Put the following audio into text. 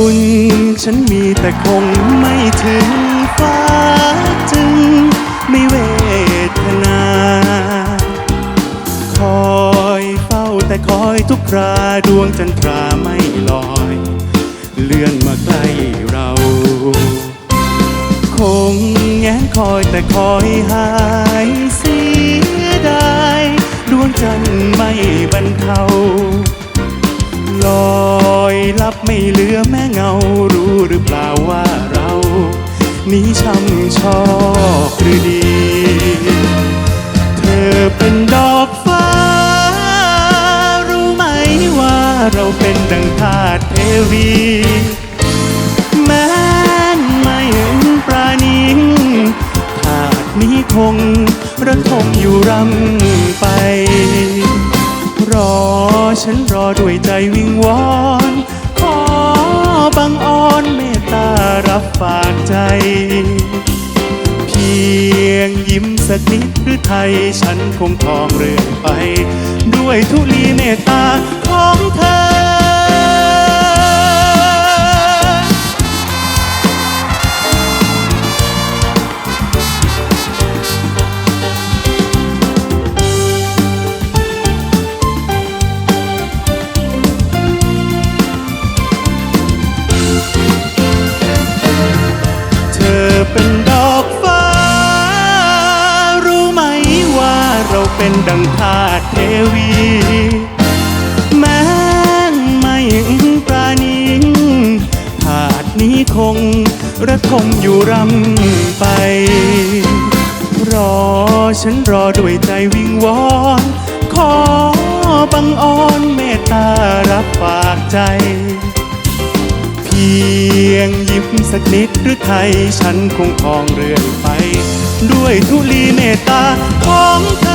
บุญฉันมีแต่คงไม่ถึงฟ้าจึงไม่เวทนา คอยเฝ้าแต่คอยทุกคราดวงจันทราไม่ลอย เลื่อนมาใกล้เรา คงแงนคอยแต่คอยหายเสียดาย ดวงจันทร์ไม่บรรเทา บไม่เหลือแม่เงารู้หรือเปล่าว่าเรานี้ช่ำชอบหรือดี เธอเป็นดอกฟ้า รู้ไหมว่าเราเป็นดังทาสเทวีแม้นไม่เห็นปราณีถาดนี้คงระทมอยู่รำไป รอฉันรอด้วยใจวิงวอน อนเมตตารับฝากใจ เพียงยิ้มสักนิดหรือไทย ฉันคงทองเรื่อยไป ด้วยทุลีเมตตา เป็นดอกฟ้า รู้ไหมว่าเราเป็นดังทาสเทวี แม้ไม่ปราณีถาดนี้คงระทมอยู่รำไป รอฉันรอด้วยใจวิงวอนขอบังอ่อนเมตตารับฝากใจ พียงยิ้มสักนิดหรือไทย ฉันคงคองเรื่อยไป ด้วยทุลีเมตตาของเธ